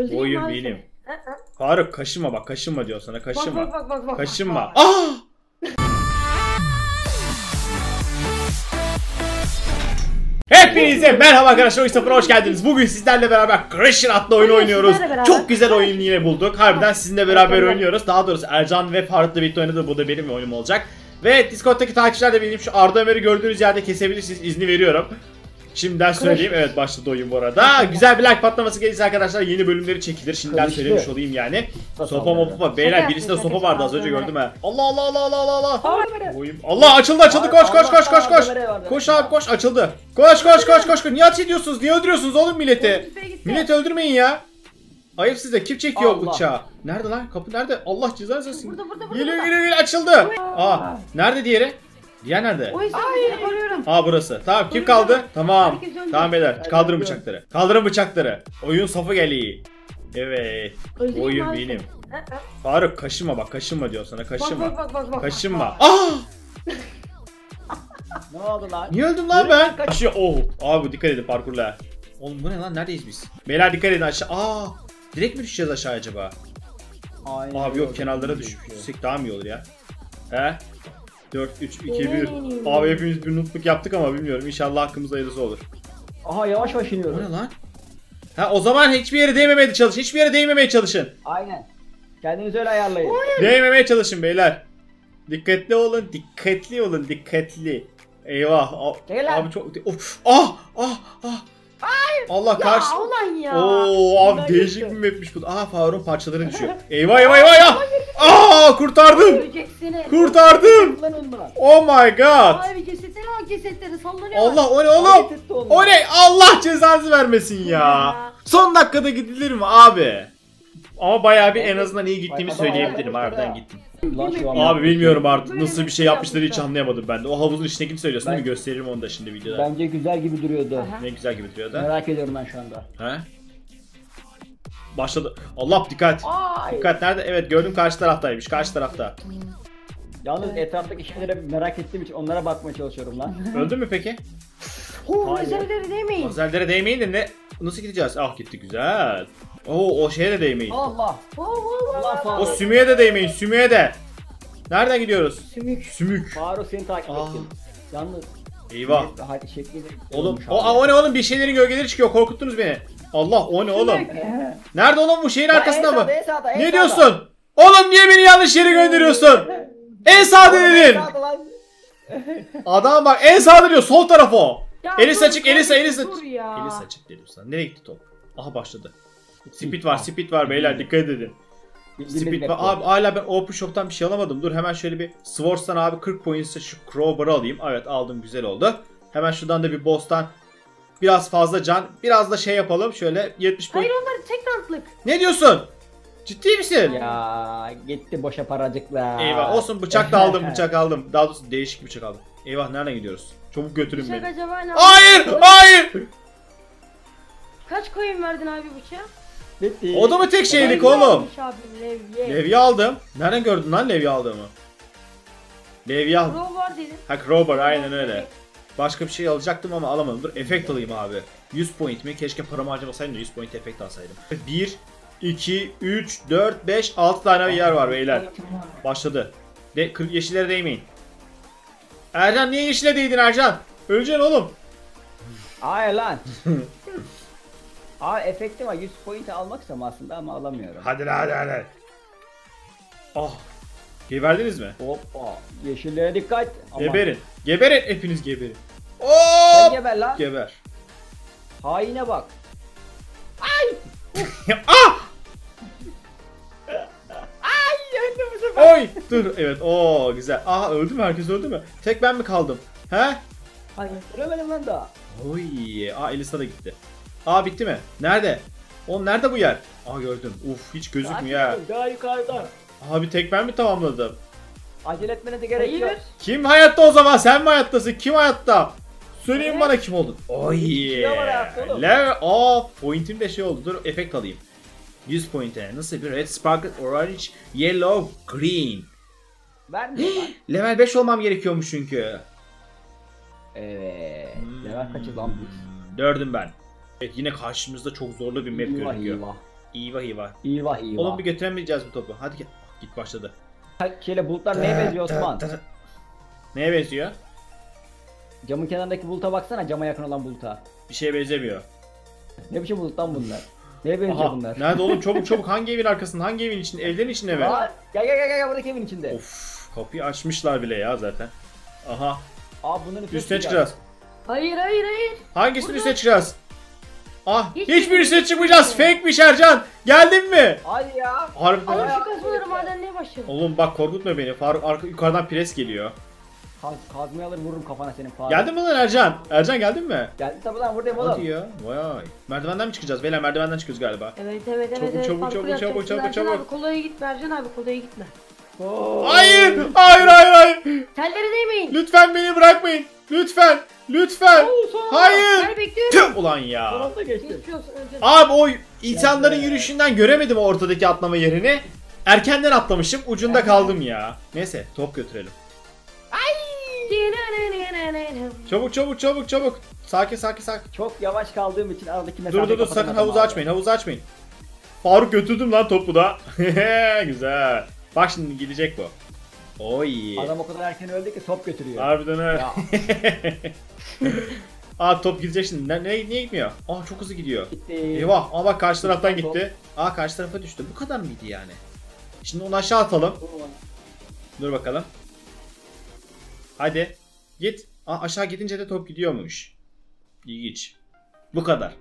Öldüreyim Oyun abi benim. seni. Ha. Faruk kaşınma bak kaşınma diyor sana Bak kaşınma. bak bak bak bak. Kaşınma. Ah! Hepinize merhaba arkadaşlar. Oyun Sıfır'a hoş geldiniz. Bugün sizlerle beraber Crasher adlı Bugün oynuyoruz. sizlerle beraber- Çok güzel oyun yine bulduk. Harbiden sizinle beraber Evet. oynuyoruz. Daha doğrusu Ercan ve Faruk'la birlikte oynadı. Bu da benim oyunum olacak. Ve Discord'daki takipçiler de benim şu Arda Ömer'i gördüğünüz yerde kesebilirsiniz. İzni veriyorum. Şimdiden söyleyeyim. Evet başladı oyun bu arada. Güzel bir like patlaması gelirse arkadaşlar yeni bölümleri çekilir. Şimdiden Karıştı. söylemiş olayım yani. Sopa mopa. Beyler birisinde yaptın, sopa vardı az önce gördüm ha. Allah Allah Allah Allah Allah Allah. Oyun- Allah açıldı açıldı koş koş koş koş koş. Koş abi koş açıldı. Koş koş koş koş. koş. Niye ateş ediyorsunuz? Niye öldürüyorsunuz oğlum milleti? Milleti öldürmeyin ya. Ayıp size. Kim çekiyor Allah. bıçağı? Nerede lan? Kapı nerede? Allah cezanı versin. Burada burada burada. Geliyor burada. geliyor geliyor açıldı. Aa nerede diğeri? Diğer nerede? O yüzden seni koruyorum. Aa burası. Tamam kim kaldı? Tamam. Herkes öldü. Tamam beyler kaldırın bıçakları. Kaldırın bıçakları. Oyun safı geliyor. Evet. Öldüreyim Oyun abi benim. Ha, ha. Faruk kaşınma bak kaşınma diyor sana Bak kaşınma. bak bak bak. bak. Kaşınma. Aa! Ne oldu lan? Niye öldüm lan ben? Kaç- Aşağı oh. Abi dikkat edin parkurla. Oğlum bu ne lan? Neredeyiz biz? Beyler dikkat edin aşağı. Aa! Direkt mi düşeceğiz aşağı acaba? Aynen Abi öyle yok kenarlara düşsek daha mı iyi olur ya? He? 4 3 2 1. Hmm. Abi hepimiz bir nutluk yaptık ama bilmiyorum. İnşallah hakkımız hayırlısı olur. Aha yavaş yavaş Bu iniyoruz. ne lan? Ha o zaman hiçbir yere değmemeye çalışın. Hiçbir yere değmemeye çalışın. Aynen. Kendinizi öyle ayarlayın. Değmemeye çalışın beyler. Dikkatli olun, dikkatli olun, dikkatli. Eyvah. Gel abi çok of. Ah! Ah! Ah! Allah karşı. Ya ulan ya. Oo abi değişik bir mapmiş bu. Aha Faruk'un parçaları düşüyor. eyvah eyvah eyvah ya. Aa kurtardım. Kurtardım. Lan. Oh my god. Abi cesetlere bak cesetlere sallanıyor. Allah o ne oğlum? O ne? Allah cezanızı vermesin ya. Son dakikada gidilir mi abi? Ama bayağı bir en azından iyi gittiğimi söyleyebilirim. Harbiden gittim. Abi bilmiyorum artık nasıl bir şey şey yapmışları hiç anlayamadım ben de. O havuzun içindekini söylüyorsun değil mi? Ben- Gösteririm onu da şimdi videoda. Bence güzel gibi duruyordu. Aha. Ne güzel gibi duruyor da. Merak ediyorum ben şu anda. He? Başladı. Allah dikkat. Ay. Dikkat nerede? Evet gördüm karşı taraftaymış. Karşı tarafta. Yalnız etraftaki şeylere merak ettiğim için onlara bakmaya çalışıyorum lan. Öldü mü peki? Hu meselelere değmeyin. Lazerlere değmeyin de ne? Nasıl gideceğiz? Ah gitti güzel. Oo o şeye de değmeyin. Allah. Hu Allah hu. O sümüğe de değmeyin. Sümüğe de. Nereden gidiyoruz? Sümük. Sümük. Faruk seni takip ettim. Yalnız. Eyvah. Hadi şekli de- Oğlum o, o ne oğlum bir şeylerin gölgeleri çıkıyor korkuttunuz beni. Allah o ne oğlum? Nerede oğlum bu Lan arkasında mı? sağda, en sağda, en Ne diyorsun? Oğlum niye beni yanlış yere gönderiyorsun? En sağda dedin. Adam bak en sağda diyor sol taraf o. Ya Elisi dur, açık, kardeşim, elisi. dur ya. Elisi açık dedim sana. Nereye gitti top? Aha başladı. Speed var, speed var beyler dikkat edin. Speed var. Abi hala ben Open Shop'tan bir şey alamadım. Dur hemen şöyle bir Swords'tan abi 40 points'e şu Crowbar'ı alayım. Evet aldım güzel oldu. Hemen şuradan da bir boss'tan biraz fazla can, biraz da şey yapalım. Şöyle 70 point. Hayır onlar tek rantlık. Ne diyorsun? Ciddi misin? Ya gitti boşa paracıklar. Eyvah olsun bıçak da aldım bıçak aldım. Daha doğrusu değişik bir bıçak aldım. Eyvah nereden gidiyoruz? Çabuk götürün Bıçak beni. acaba ne? Hayır! Hayır! Kaç koyun verdin abi bıçağa? Bitti. O da mı tek şeylik Levye oğlum? almış Abi, levye. Levye aldım. Nereden gördün lan levye aldığımı? Levye aldım. Pro var dedin. Ha crowbar aynen öyle. Başka bir şey alacaktım ama alamadım. Dur efekt alayım abi. 100 point mi? Keşke paramı harcamasaydım da 100 point efekt alsaydım. 1, 2, 3, 4, 5, 6 tane yer var beyler. Başladı. De, yeşillere değmeyin. Ercan niye yeşile değdin Ercan? Öleceksin oğlum. Hayır lan. Aa efekti var 100 point almak istiyorum aslında ama alamıyorum. Hadi lan hadi hadi. Ah. Geberdiniz mi? Hoppa. Yeşillere dikkat. Aman. Geberin. Geberin hepiniz geberin. Sen Hop! geber lan. Geber. Haine bak. ah! Ay öldüm bu sefer. Oy! Dur evet. Oo güzel. Aha öldü mü? Herkes öldü mü? Tek ben mi kaldım? He? Hayır. Ölemedim lan daha. Oy! Aa Elisa da gitti. Aa bitti mi? Nerede? Oğlum nerede bu yer? Aa gördüm. Uf hiç gözükmüyor ha. Daha yukarıda. Abi tek ben mi tamamladım? Acele etmene de gerek Hayır. yok. Kim hayatta o zaman? Sen mi hayattasın? Kim hayatta? Söyleyin Evet. bana kim oldun? Oy! kişi var hayatta oğlum. Le Aa pointim de şey oldu. Dur efekt alayım. 100 point'e. Nasıl bir red sparkle orange yellow green. Vermiyor lan. Level 5 olmam gerekiyormuş çünkü. Evet. Level kaçı lan biz? Dördüm ben. Evet yine karşımızda çok zorlu bir map Eyvah görünüyor. eyvah. İyi vah iyi vah. İyi vah iyi vah. Oğlum bir götüremeyeceğiz bu topu. Hadi gel. Git başladı. Şöyle bulutlar neye benziyor Osman? Neye benziyor? Camın kenarındaki buluta baksana cama yakın olan buluta. Bir şeye benzemiyor. Ne biçim bulut lan bunlar? Neye benziyor Aha, bunlar? nerede oğlum çabuk çabuk hangi evin arkasında hangi evin içinde evlerin içinde mi? Aa, gel gel gel gel buradaki evin içinde. Of kapıyı açmışlar bile ya zaten. Aha Aa bunların üstüne, çıkacağız. Hayır hayır hayır. Hangisinin üstüne çıkacağız? Ah Hiç- hiçbir üstüne çıkmayacağız. Fake'miş Ercan. Geldin mi? Hadi ya. Harbiden. Ama şu kazmaları madenliğe başlayalım. Oğlum bak korkutma beni. Faruk arka, yukarıdan pres geliyor. Kaz, kazmayı alır vururum kafana senin fare. Geldin mi lan Ercan? Ercan geldin mi? Geldi tabi lan buradayım oğlum. Hadi ya. Vay. Merdivenden mi çıkacağız? Beyler merdivenden çıkıyoruz galiba. Evet evet evet. Çabuk, evet. çabuk, Parkur çabuk, yapacaksın. çabuk, çabuk, Ercan çabuk. abi kolaya gitme Ercan abi kolaya gitme. Oo. Hayır! Hayır hayır hayır! Tellere değmeyin. Lütfen beni bırakmayın! Lütfen! Lütfen! Hayır! Tüh! Ulan ya. Olsun Ercan. Abi o insanların yürüyüşünden göremedim o ortadaki atlama yerini. Erkenden atlamışım ucunda kaldım ya. Neyse top götürelim. Çabuk çabuk çabuk çabuk. Sakin sakin sakin. Çok yavaş kaldığım için aradaki Dur mesafeyi dur dur sakın kapatamadım havuzu abi. açmayın havuzu açmayın. Faruk götürdüm lan topu da. Güzel. Bak şimdi gidecek bu. Oy. Adam o kadar erken öldü ki top götürüyor. Harbiden öyle. Ya. Aa top gidecek şimdi. Ne, ne- niye gitmiyor? Aa çok hızlı gidiyor. Gitti. Eyvah. Aa bak karşı taraftan Top. gitti. Aa karşı tarafa düştü. Bu kadar mıydı yani? Şimdi onu aşağı atalım. Dur bakalım. Hadi. Git. Aa aşağı gidince de top gidiyormuş. İlginç. Bu kadar.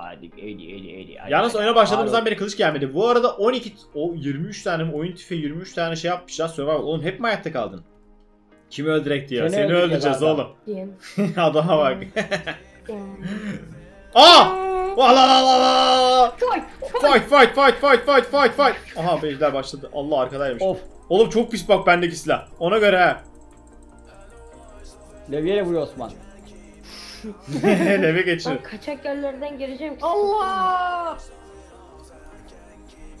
Hadi hadi hadi hadi. Yalnız hadi. oyuna başladığımızdan Abi, beri kılıç gelmedi. Bu arada 12 o 23 tane mi oyun tüfeği 23 tane şey yapmışlar. Survival. Oğlum hep mi hayatta kaldın? Kimi öldürek diyor. Seni Seni, öldüreceğiz adam. oğlum. Adama bak. Diyelim. Aa! Valla la la la! Fight, fight. Fight fight fight fight fight. Aha beyler başladı. Allah arkadaymış. Of. Oğlum çok pis bak bendeki silah. Ona göre ha. Levyeyle vuruyor Osman. Leve geçir. Ben kaçak yerlerden gireceğim. Allah!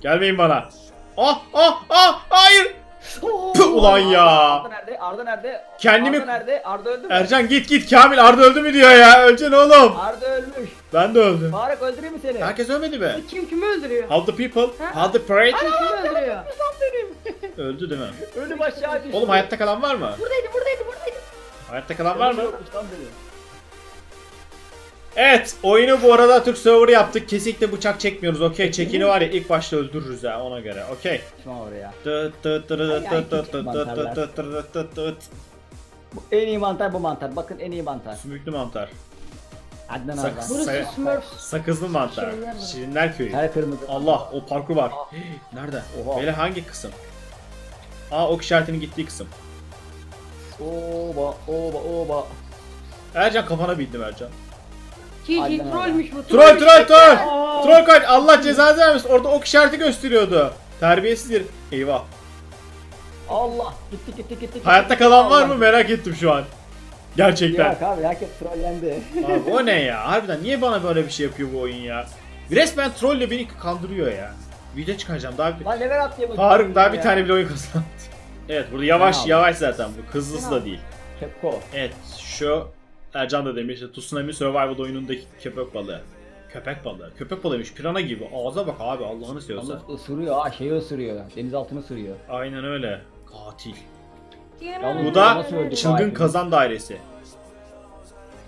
Gelmeyin bana. Ah ah ah hayır. Puh, ulan ya. Arda nerede? Arda nerede? Kendimi- Arda nerede? Arda öldü mü? Ercan git git Kamil Arda öldü mü diyor ya. Öleceksin oğlum. Arda ölmüş. Ben de öldüm. Faruk öldüreyim mi seni? Herkes ölmedi mi? Kim kimi öldürüyor? How the people? Ha? How the parade? Kim kimi öldürüyor? Öldü değil mi? Ölüm aşağı düştü. Oğlum hayatta kalan var mı? Buradaydı buradaydı buradaydı. Hayatta kalan var mı? Yokmuş lan benim. Evet, oyunu bu arada Türk server yaptık. Kesinlikle bıçak çekmiyoruz. Okey, çekini var ya ilk başta öldürürüz ha ona göre. Okey. Şuna oraya. Bu en iyi mantar bu mantar. Bakın en iyi mantar. Sümüklü mantar. Adnan Sak- Arda. Burası Smurf. Sakızlı mantar. Şirinler. Şirinler köyü. Her kırmızı. Allah o parkur var. Nerede? Oha. Böyle hangi kısım? Aa ok işaretinin gittiği kısım. Oba oba oba. Ercan kafana bildim Ercan. Aynen trollmüş bu. Troll troll troll! Aa. Troll kaç! Allah cezanı vermesin. Orada ok işareti gösteriyordu. Terbiyesizdir. Eyvah. Allah gitti gitti gitti. gitti. Hayatta kalan var mı merak ettim şu an. Gerçekten. Yok abi herkes trollendi. Abi o ne ya? Harbiden niye bana böyle bir şey yapıyor bu oyun ya? Resmen trolle beni kandırıyor ya. Video çıkaracağım daha bir... Lan level atlayalım. Faruk daha bir tane bile oyun kazandı. Evet burada yavaş yavaş zaten bu. Hızlısı da değil. Kepko. Evet şu Ercan da demiş Tsunami Survival oyunundaki köpek balığı. Köpek balığı. Köpek balığıymış. Pirana gibi. Ağza bak abi Allah'ını seviyorsan. Yalnız ısırıyor ha şeyi ısırıyor. Denizaltını ısırıyor. Aynen öyle. Katil. Yalnız Bu da çılgın kazan dairesi.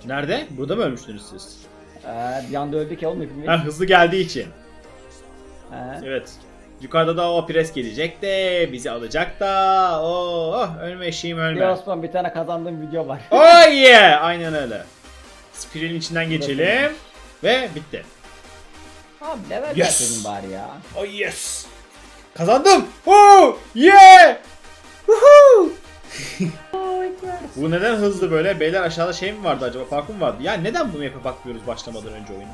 Nerede? Burada mı ölmüştünüz siz? Ee, bir anda öldük ya oğlum hepimiz. Ha hızlı geldiği için. He. Evet. Yukarıda da o pres gelecek de bizi alacak da. Oh, ölme eşeğim Bir ölme. Osman bir tane kazandığım video var. Oh yeah! Aynen öyle. Spiralin içinden geçelim. Ve bitti. Abi level Yes. bari ya. Oh yes! Kazandım! Oh yeah! Woohoo! Bu neden hızlı böyle? Beyler aşağıda şey mi vardı acaba? Parkur mu vardı? Ya neden bu map'e bakmıyoruz başlamadan önce oyunu?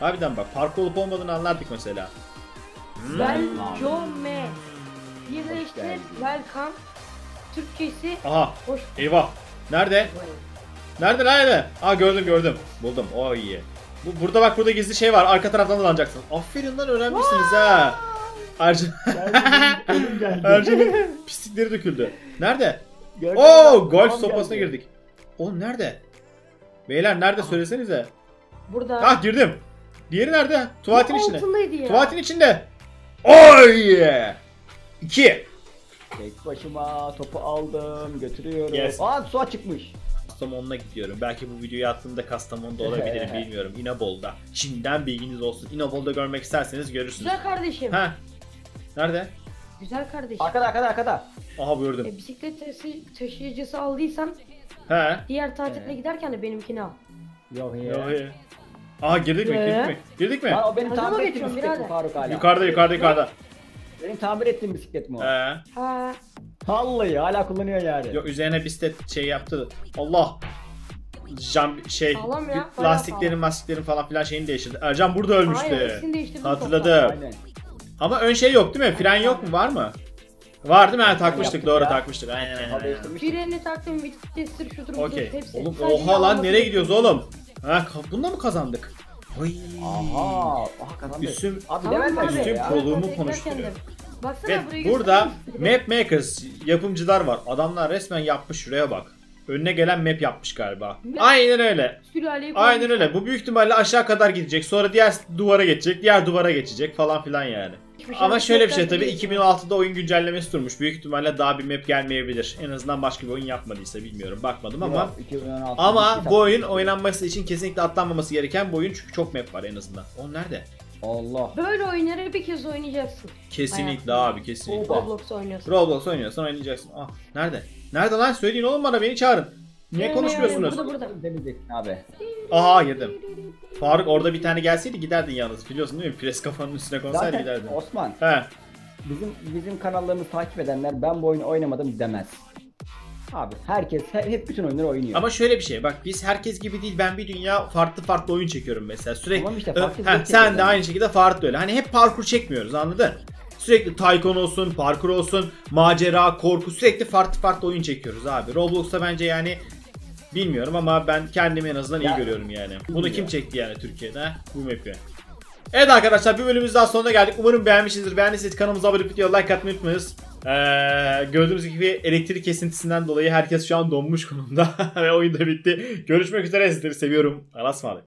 Harbiden bak parkur olup olmadığını anlardık mesela. Welcome. Birleştir. geldin. Welcome. Türkçesi Aha hoş. eyvah. Nerede? Nerede nerede? Aa gördüm gördüm. Buldum. O iyi. Bu, burada bak burada gizli şey var. Arka taraftan dolanacaksın. Aferin lan öğrenmişsiniz ha. Ercan. Ercan'ın pislikleri döküldü. Nerede? Oo golf Tamam sopasına geldi. girdik. Oğlum nerede? Beyler nerede söylesenize. Burada. Ah girdim. Diğeri nerede? Tuvaletin içinde. Altındaydı ya. Tuvaletin içinde. Oy! yeah! İki. Tek başıma topu aldım götürüyorum. Yes. Aa su çıkmış. Kastamonu'na gidiyorum. Belki bu videoyu attığımda Kastamonu'da olabilirim bilmiyorum. İnebolu'da. Şimdiden bilginiz olsun. İnebolu'da görmek isterseniz görürsünüz. Güzel kardeşim. Ha. Nerede? Güzel kardeşim. Arkada arkada arkada. Aha gördüm. E, bisiklet taşı- taşıyıcısı aldıysan He. diğer tatile giderken de benimkini al. Yok ya. Yok ya. Aha girdik mi? Ee? Girdik mi? Girdik mi? Lan o benim tamir ettiğim geçiyorsun bisikletim birader? Faruk hala. Yukarıda yukarıda yukarıda. Benim tamir ettiğim bisikletim o. He. Ha. Vallahi hala kullanıyor yani. Yok üzerine bisiklet şey yaptı. Allah. Jam şey Sağlam ya, bayağı lastiklerin sağlam. lastiklerin falan filan şeyini değiştirdi. Ercan burada ölmüştü. Aynen değiştirdim. Aynen. Ama ön şey yok değil mi? Fren yok mu? Var mı? Var değil mi? Ha, takmıştık yaptık doğru ya. takmıştık. Aynen aynen. Aynen. değiştirmiş. Freni taktım, vitestir, şudur budur Okey. hepsi. Oğlum oha lan nereye gidiyoruz oğlum? Ha bunda mı kazandık? Oy. Aha. Aha kazandı. Üstüm Abi Tamam Üstüm ya? Kolumu konuşturuyor. Baksana Ve burayı burada map makers yapımcılar var. Adamlar resmen yapmış şuraya bak. Önüne gelen map yapmış galiba. Aynen öyle. Aynen öyle. Bu büyük ihtimalle aşağı kadar gidecek. Sonra diğer duvara geçecek. Diğer duvara geçecek falan filan yani. Hiçbir şey Ama şöyle bir şey tabii değil. 2016'da oyun güncellemesi durmuş. Büyük ihtimalle daha bir map gelmeyebilir. En azından başka bir oyun yapmadıysa bilmiyorum. Bakmadım ama Yok, 2016 ama bu oyun oynanması için kesinlikle atlanmaması gereken bir oyun çünkü çok map var en azından. O nerede? Allah. Böyle oyunları bir kez oynayacaksın. Kesinlikle Hayatında. abi kesinlikle. Roblox oynuyorsun. Roblox oynuyorsan oynayacaksın. Ah nerede? Nerede lan? Söyleyin oğlum bana beni çağırın. Niye konuşmuyorsunuz? burada. Demeyeceksin abi. Aha girdim. Faruk orada bir tane gelseydi giderdin yalnız. Biliyorsun değil mi? Pres kafanın üstüne konsaydı Zaten giderdin. Osman He. bizim bizim kanallarımızı takip edenler ben bu oyunu oynamadım demez. Abi herkes he- hep bütün oyunları oynuyor. Ama şöyle bir şey bak biz herkes gibi değil ben bir dünya farklı farklı oyun çekiyorum mesela sürekli Tamam işte, Ö- farklı Heh, zevk sen de aynı şekilde farklı öyle hani hep parkur çekmiyoruz anladın sürekli Tycoon olsun parkur olsun macera korku sürekli farklı farklı oyun çekiyoruz abi Roblox'ta bence yani bilmiyorum ama ben kendimi en azından iyi Ya, görüyorum yani bunu kim çekti yani Türkiye'de bu map'i Evet arkadaşlar bir bölümümüz daha sonuna geldik. Umarım beğenmişsinizdir. Beğendiyseniz kanalımıza abone olup like atmayı unutmayınız. Ee, gördüğünüz gibi elektrik kesintisinden dolayı herkes şu an donmuş konumda ve oyun da bitti. Görüşmek üzere sizleri seviyorum. Aras ısmarladık.